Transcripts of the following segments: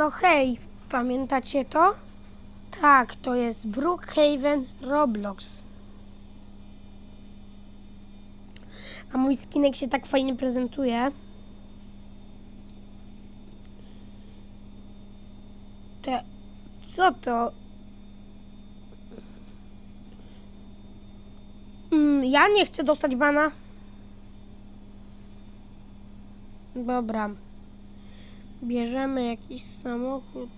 No hej, pamiętacie to? Tak, to jest Brookhaven Roblox. A mój skinek się tak fajnie prezentuje. Te... Co to? Mm, ja nie chcę dostać bana. Dobra. Bierzemy jakiś samochód.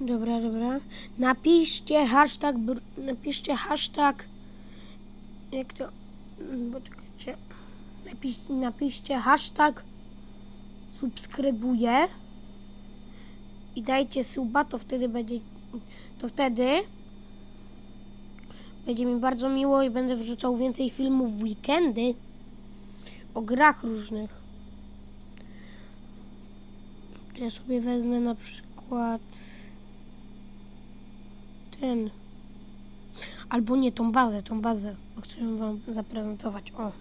Dobra, dobra. Napiszcie hashtag, napiszcie hashtag, jak to, napiszcie hashtag subskrybuję i dajcie suba, to wtedy będzie, to wtedy będzie mi bardzo miło i będę wrzucał więcej filmów w weekendy o grach różnych. Ja sobie wezmę na przykład ten. Albo nie, tą bazę, tą bazę, bo chcę wam zaprezentować. O.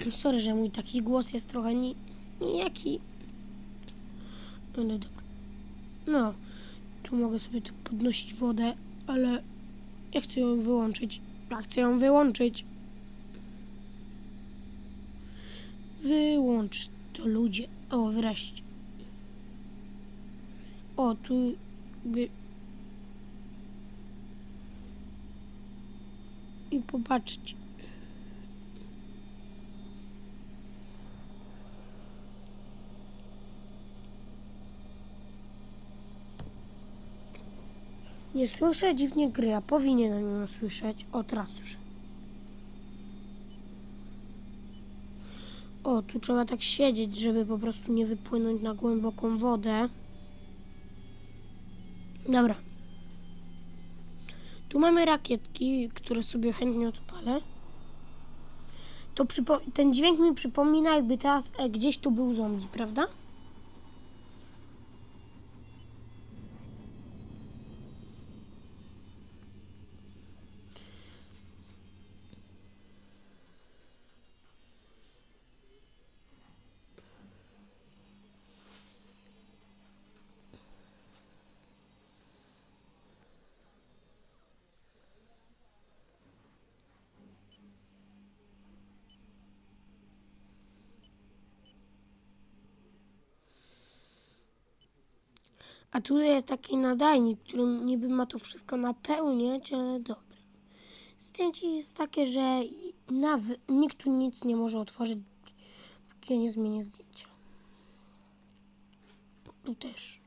Sorry, że mój taki głos jest trochę ni nijaki. Ale dobra. No, tu mogę sobie tak podnosić wodę, ale ja chcę ją wyłączyć. Ja chcę ją wyłączyć. Wyłącz to ludzie. O, wreszcie. O, tu by... I popatrzcie. Nie słyszę dziwnie gry, a powinienem ją słyszeć. O, teraz słyszę. O, tu trzeba tak siedzieć, żeby po prostu nie wypłynąć na głęboką wodę. Dobra. Tu mamy rakietki, które sobie chętnie odpalę. To ten dźwięk mi przypomina, jakby teraz e, gdzieś tu był zombie, prawda? A tutaj jest taki nadajnik, który niby ma to wszystko napełniać, ale dobra. Zdjęcie jest takie, że nawy- nikt tu nic nie może otworzyć, póki ja nie zmienię zdjęcia. Tu też.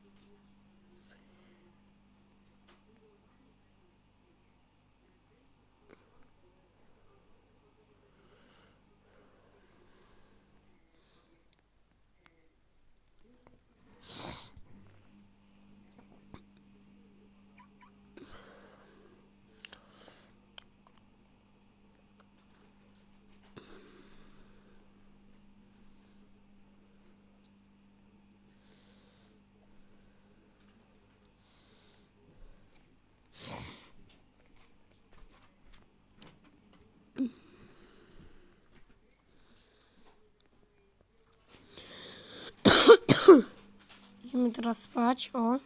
Teraz spać, o.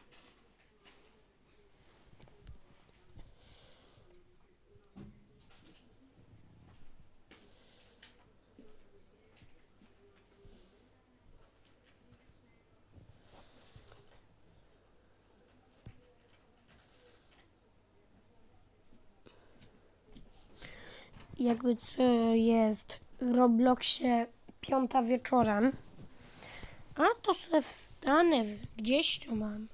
Jakby co jest w Robloxie piąta wieczorem. To sobie wstanę, gdzieś to mam.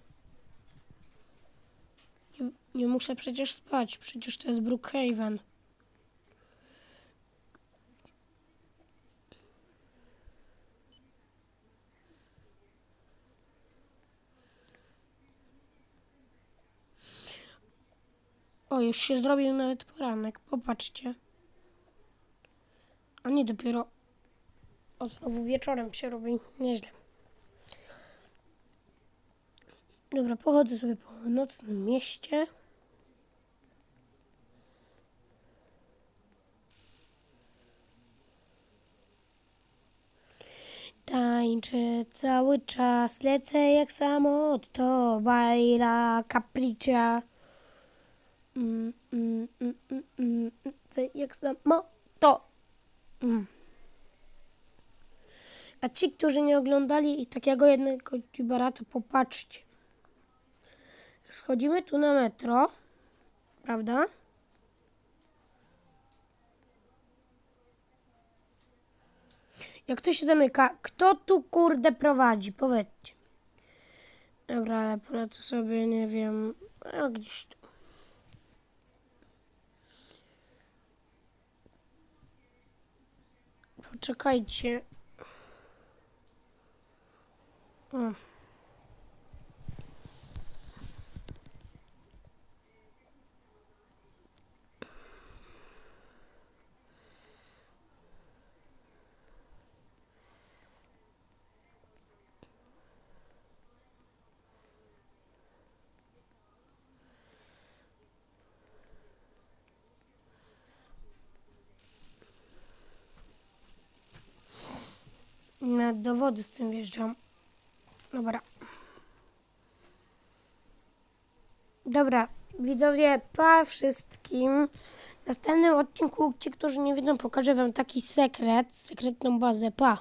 Nie, nie muszę przecież spać, przecież to jest Brookhaven. O, już się zrobił nawet poranek, popatrzcie. A nie dopiero o znowu wieczorem się robi nieźle. Dobra, pochodzę sobie po nocnym mieście. Ta tańczę cały czas, lecę jak samolot, to baila capriccia. Mm, mm, mm, mm, mm, jak samolot, to. Mm. A ci, którzy nie oglądali takiego jednego youtubera, to popatrzcie. Schodzimy tu na metro, prawda? Jak to się zamyka? Kto tu kurde prowadzi? Powiedzcie. Dobra, ale polecę sobie, nie wiem, a gdzieś tu. Poczekajcie. O. Na dowody z tym wjeżdżam. Dobra. Dobra, widzowie, pa wszystkim. W następnym odcinku, ci, którzy nie wiedzą, pokażę wam taki sekret, sekretną bazę, pa.